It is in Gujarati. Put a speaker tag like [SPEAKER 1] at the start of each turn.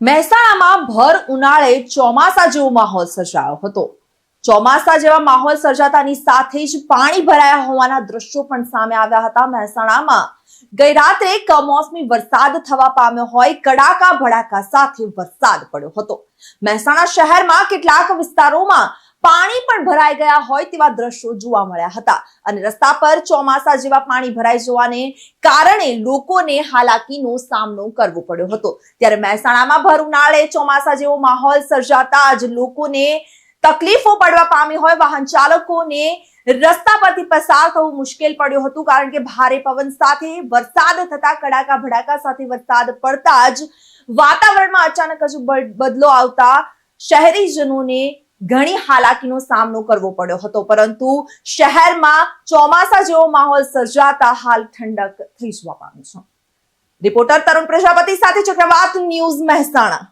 [SPEAKER 1] મહેસાણામાં ભર ઉનાળે ચોમાસા જેવો માહોલ સર્જાયો હતો. ચોમાસા જેવા માહોલ સર્જાતાની સાથે જ પાણી ભરાયા હોવાના દ્રશ્યો પણ સામે આવ્યા હતા. મહેસાણામાં ગઈ રાત્રે કમોસમી વરસાદ થવા પામ્યો હોય, કડાકા ભડાકા સાથે વરસાદ પડ્યો હતો. મહેસાણા શહેરમાં કેટલાક વિસ્તારોમાં પાણી પણ ભરાઈ ગયા હોય તેવા દ્રશ્યો જોવા મળ્યા હતા. અને રસ્તા પર ચોમાસા જેવા પાણી ભરાઈ જવાને કારણે લોકોને હાલાકીનો સામનો કરવો પડ્યો હતો. ત્યારે મહેસાણામાં ભર ઉનાળે ચોમાસા જેવો માહોલ સર્જાતા જ લોકોને તકલીફો પડવા પામી હોય, વાહન ચાલકોને રસ્તા પરથી પસાર થવું મુશ્કેલ પડ્યું હતું, કારણ કે ભારે પવન સાથે વરસાદ થતા કડાકા ભડાકા સાથે વરસાદ પડતા જ વાતાવરણમાં અચાનક જ બદલો આવતા શહેરીજનોને ઘણી હાલાકીનો સામનો કરવો પડ્યો હતો, પરંતુ શહેરમાં ચોમાસા જેવો માહોલ સર્જાતા હાલ ઠંડક થઈ જવા પામી છે. રિપોર્ટર તરુણ પ્રજાપતિ સાથે ચક્રવાત ન્યૂઝ મહેસાણા.